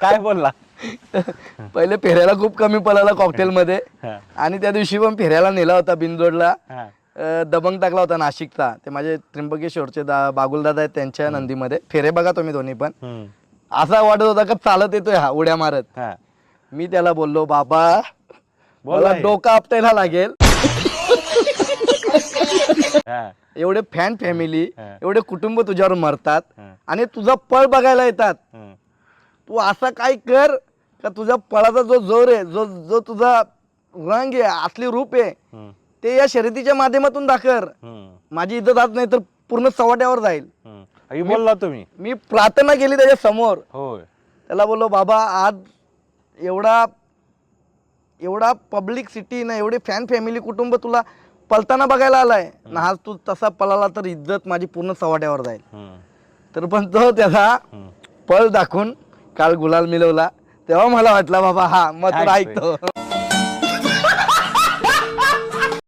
काय बोलला? पहिले फेऱ्याला खूप कमी पळाला कॉकटेल मध्ये आणि त्या दिवशी पण फेऱ्याला नेला होता बिनजोडला. दबंग टाकला होता नाशिकचा. ते माझे त्र्यंबकेश्वरचे दा बागुलदादा आहेत त्यांच्या नंदीमध्ये. फेरे बघा तुम्ही दोन्ही पण. असा वाटत होता का चालत येतोय हा उड्या मारत. मी त्याला बोललो बाबा बोल मला. डोका आपटायला लागेल. एवढे फॅन फॅमिली. एवढे कुटुंब तुझ्यावर मरतात आणि तुझा पळ बघायला येतात. तू असा काय कर का तुझ्या पळाचा जो जोर आहे जो जो तुझा रंग आहे असली रूप आहे हम्म, ते या शर्यतीच्या माध्यमातून दाखर हम्म, माझी इज्जत आज नाही तर पूर्ण सवाट्यावर जाईल. हम्म. हे बोलला तुम्ही. मी प्रार्थना केली त्याच्यासमोर. होय. त्याला बोललो बाबा आज एवढा एवढा पब्लिक सिटी ना एवढी फॅन फॅमिली कुटुंब तुला पलताना बघायला आलाय. ना आज तू तसा पळाला तर इज्जत माझी पूर्ण सवाट्यावर जाईल. हम्म, तर पण तो त्याचा हम्म. पळ दाखवून काल गुलाल मिळवला तेव्हा मला वाटलं बाबा हा मग तो ऐकतोय. ऐकतो